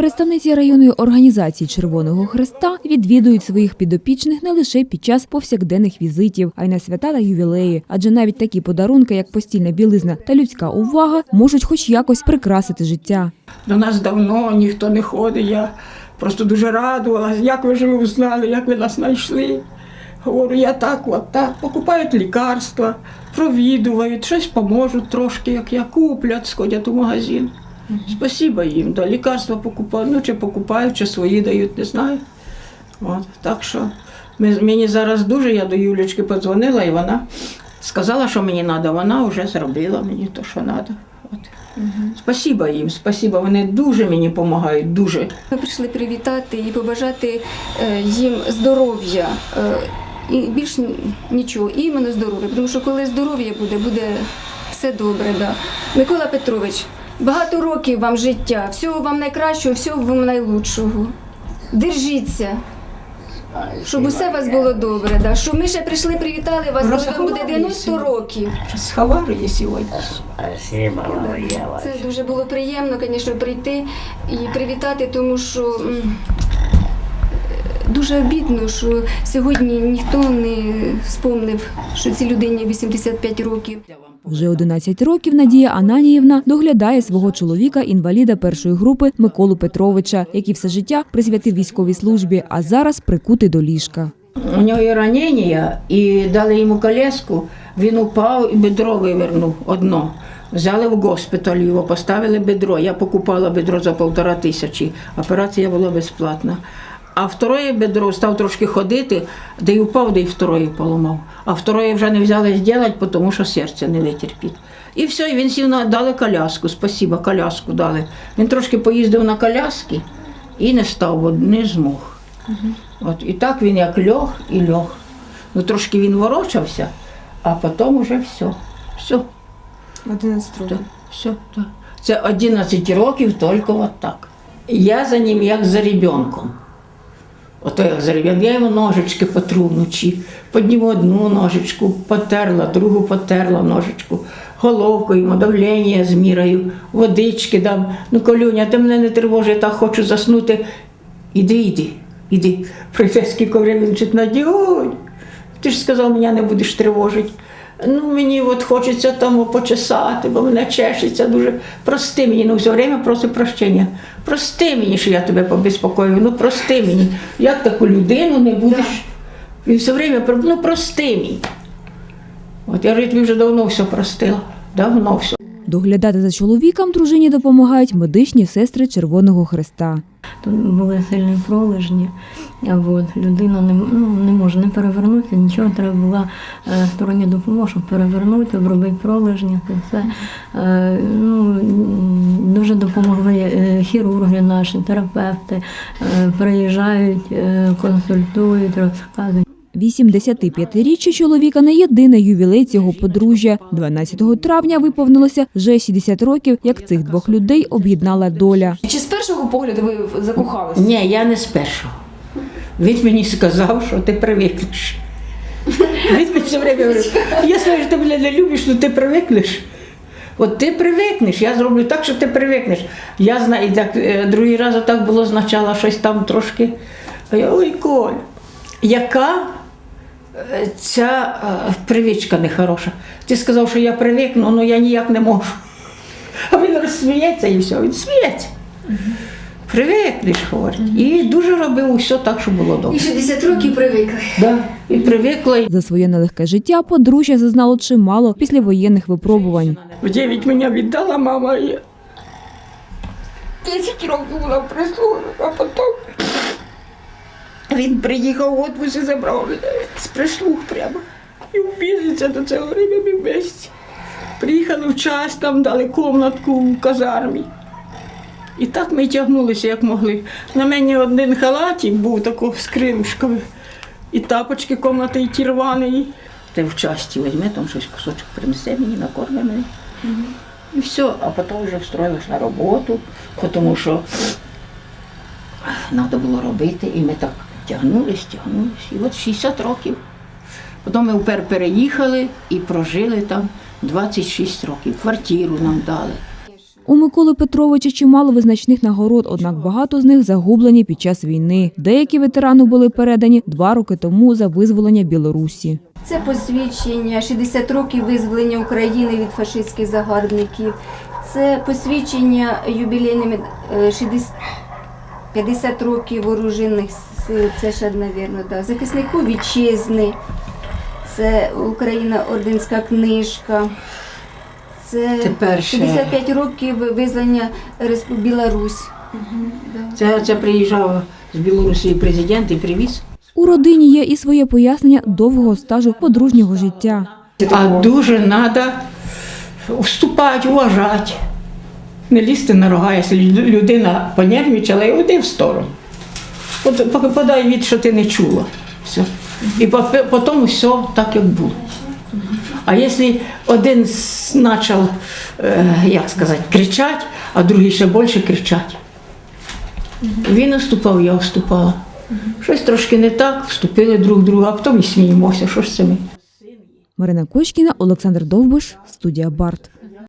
Представниці районної організації Червоного Хреста відвідують своїх підопічних не лише під час повсякденних візитів, а й на свята та ювілеї. Адже навіть такі подарунки, як постільна білизна та людська увага, можуть хоч якось прикрасити життя. До нас давно ніхто не ходить. Я просто дуже радувалася, як ви вже узнали, як ви нас знайшли. Говорю, я так, от так. Покупають лікарства, провідувають, щось поможуть трошки, як я куплять, сходять у магазин. Спасибо їм, да, лікарства покупають, ну чи покупають, чи свої дають, не знаю. От, так що ми, мені зараз дуже, я до Юлічки подзвонила, і вона сказала, що мені треба. Вона вже зробила мені те, що треба. От. Спасибо їм, спасибо. Вони дуже мені допомагають, дуже. Ми прийшли привітати і побажати е, їм здоров'я. е, І більш нічого, і іменно здоров'я. Тому що коли здоров'я буде, буде все добре. Да. Микола Петрович, багато років вам життя, всього вам найкращого, всього вам найлучшого. Держіться. Щоб усе у вас було добре, да. щоб ми ще прийшли, привітали вас, коли вам буде 90 років. З сьогодні. Це дуже було приємно, звісно, прийти і привітати, тому що м, дуже обідно, що сьогодні ніхто не спомнив, що цій людині 85 років. Вже 11 років Надія Ананіївна доглядає свого чоловіка інваліда першої групи Миколу Петровича, який все життя присвятив військовій службі, а зараз прикутий до ліжка. У нього є ранення, і дали йому колеску, він упав і бедро вивернув одно. Взяли в госпіталь його, поставили бедро. Я покупала бедро за півтора тисячі. Операція була безплатна. А второе бедро став трошки ходити, де й упав, де й второе поламав. А второе вже не взяли зробити, тому що серце не витерпить. І все, і він сів на дали коляску. Спасибо, коляску дали. Він трошки поїздив на коляски і не став, бо не змог. От, і так він як льох і льох. Ну трошки він ворочався, а потім уже все. Все. 11 років. Так, все, так. Це 11 років тільки от так. Я за ним як за ребенком. Ото як ребенком. Я йому ножички потру вночі. Підніму одну ножичку, потерла, другу потерла ножичку, головкою йому давлення зміраю, водички дам. Ну, колюня, ти мене не тривожи, я так хочу заснути. Іди, іди, іди. Пройде скільки времени, чуть надій. Ти ж сказав, мене не будеш тривожити. Ну, мені от хочеться там почесати, бо мене чешеться дуже. Прости мені, ну все время просить прощення. Прости мені, що я тебе побезпокоюю, ну прости мені. Як таку людину не будеш. Він все время ну прости мені. От я тобі вже давно все простила. Давно все. Доглядати за чоловіком дружині допомагають медичні сестри Червоного Хреста. Тут були сильні пролежні. От, людина не, ну, не може не перевернутися, нічого треба була е, стороння допомога, щоб перевернути, обробити пролежні. Це все. Е, ну, дуже допомогли е, хірурги наші, терапевти, приїжджають, консультують, розказують. 85-річчя чоловіка не єдиний ювілей цього подружжя. 12 травня виповнилося вже 60 років, як цих двох людей об'єднала доля. Чи з першого погляду ви закохалися? Ні, я не з першого. Він мені сказав, що ти привикнеш. Він мені все время говорив, я знаю, що ти мене не любиш, але ти привикнеш. От ти привикнеш, я зроблю так, що ти привикнеш. Я знаю, і так, е, другий раз так було спочатку щось там трошки. А я, ой, Коль, яка ця е, привичка нехороша. Ти сказав, що я привикну, але я ніяк не можу. А він розсміється і все, він сміється. Привикнеш, говорить. І дуже робив усе так, щоб було добре. І 60 років привикли. Да. І привикла. За своє нелегке життя подружжя зазнало чимало післявоєнних випробувань. В 9 мене віддала мама. І 10 років була в прислуги, а потім він приїхав в отпуск і забрав мене з прислуг прямо. І вбіжиться до цього ми вместе. Приїхали в час, там дали комнатку в казармі. І так ми тягнулися, як могли. На мені один халатик був такий з крилушками. І тапочки комнати, і ті рвані. Ти в часті візьми, там щось кусочок принесе мені, накорми мене. І все, а потім вже встроїлась на роботу, тому що треба було робити, і ми так тягнулись, тягнулись. І от 60 років. Потім ми впер переїхали і прожили там 26 років. Квартиру нам дали. У Миколи Петровича чимало визначних нагород, однак багато з них загублені під час війни. Деякі ветерану були передані два роки тому за визволення Білорусі. Це посвідчення 60 років визволення України від фашистських загарбників. Це посвідчення юбілейними е, 60 50 років вооружених сил. Це ще, мабуть, да. захиснику вітчизни. Це Україна орденська книжка. Це Тепер ще. 55 років визволення Респу- Білорусь. Да. Це, це приїжджав з Білорусі президент і привіз. У родині є і своє пояснення довгого стажу подружнього життя. А дуже треба вступати, уважати. Не лізти на рога, якщо людина понервничала, і уйди в сторону. От подай від, що ти не чула. Все. І потім все так, як було. А якщо один почав, як сказати, кричати, а другий ще більше кричати. Він уступав, я уступала. Щось трошки не так, вступили друг друга, а потім і сміємося, що ж це ми. Марина Кочкіна, Олександр Довбиш, студія Барт.